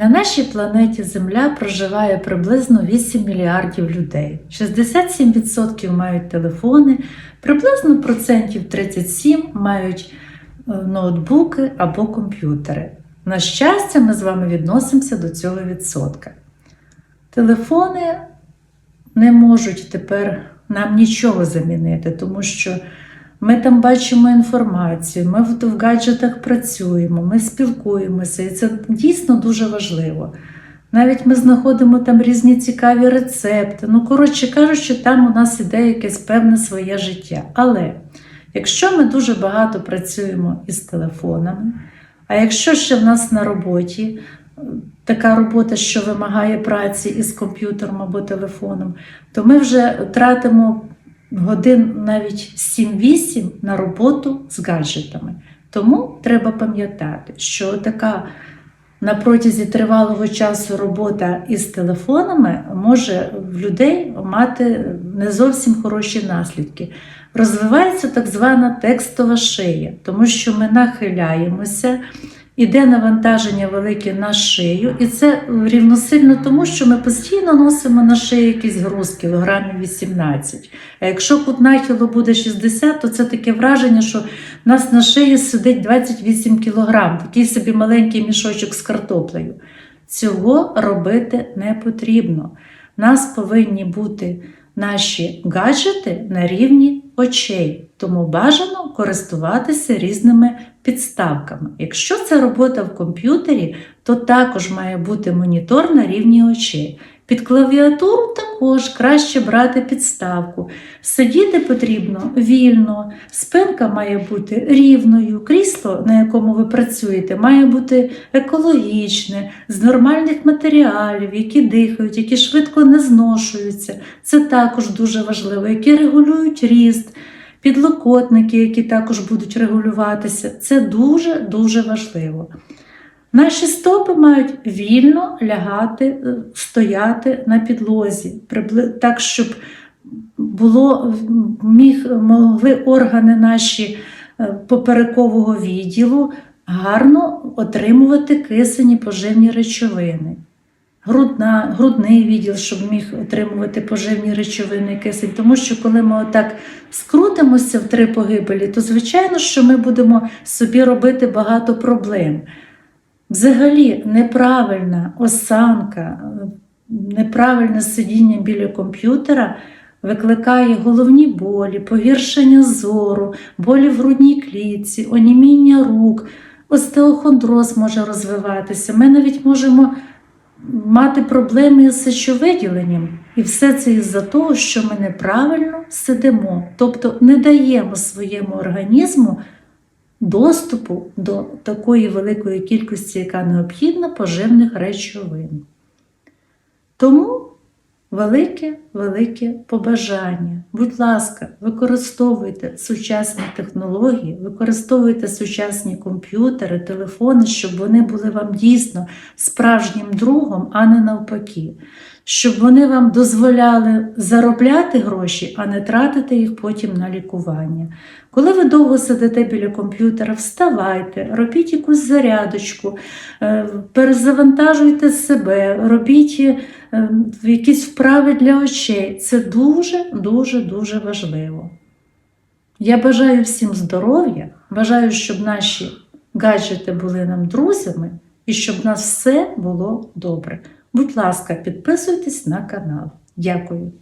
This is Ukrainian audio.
На нашій планеті Земля проживає приблизно 8 мільярдів людей. 67% мають телефони, приблизно процентів 37 мають е, ноутбуки або комп'ютери. На щастя, ми з вами відносимося до цього відсотка. Телефони не можуть тепер нам нічого замінити, тому що ми там бачимо інформацію, ми в, гаджетах працюємо, ми спілкуємося, і це дійсно дуже важливо. Навіть ми знаходимо там різні цікаві рецепти. Ну, коротше кажучи, там у нас іде якесь певне своє життя. Але якщо ми дуже багато працюємо із телефонами, а якщо ще в нас на роботі е, така робота, що вимагає праці із комп'ютером або телефоном, то ми вже тратимо годин навіть 7-8 на роботу з гаджетами. Тому треба пам'ятати, що така на протязі тривалого часу робота із телефонами може в людей мати не зовсім хороші наслідки. Розвивається так звана текстова шия, тому що ми нахиляємося, іде навантаження велике на шию, і це рівносильно тому, що ми постійно носимо на шиї якийсь груз кілограмів 18. А якщо кут нахилу буде 60, то це таке враження, що в нас на шиї сидить 28 кілограм, такий собі маленький мішочок з картоплею. Цього робити не потрібно. У нас повинні бути наші гаджети на рівні очей, тому бажано користуватися різними підставками. Якщо це робота в комп'ютері, то також має бути монітор на рівні очей. Під клавіатуру також краще брати підставку. Сидіти потрібно вільно, спинка має бути рівною, крісло, на якому ви працюєте, має бути екологічне, з нормальних матеріалів, які дихають, які швидко не зношуються. Це також дуже важливо, які регулюють ріст. Підлокотники, які також будуть регулюватися, це дуже-дуже важливо. Наші стопи мають вільно лягати, е, стояти на підлозі, так, щоб було, міг, могли органи наші е, поперекового відділу гарно отримувати кисені поживні речовини. Грудна, грудний відділ, щоб міг отримувати поживні речовини кисень. Тому що коли ми отак скрутимося в три погибелі, то звичайно, що ми будемо собі робити багато проблем. Взагалі, неправильна осанка, неправильне сидіння біля комп'ютера викликає головні болі, погіршення зору, болі в грудній клітці, оніміння рук, остеохондроз може розвиватися. Ми навіть можемо мати проблеми з сечовиділенням. І все це із-за того, що ми неправильно сидимо, тобто не даємо своєму організму доступу до такої великої кількості, яка необхідна, поживних речовин. Тому велике, велике побажання. Будь ласка, використовуйте сучасні технології, використовуйте сучасні комп'ютери, телефони, щоб вони були вам дійсно справжнім другом, а не навпаки. Щоб вони вам дозволяли заробляти гроші, а не тратити їх потім на лікування. Коли ви довго сидите біля комп'ютера, вставайте, робіть якусь зарядочку, е, перезавантажуйте себе, робіть е, якісь вправи для очей. Це дуже, дуже, важливо. Я бажаю всім здоров'я, бажаю, щоб наші гаджети були нам друзями і щоб в нас все було добре. Будь ласка, підписуйтесь на канал. Дякую.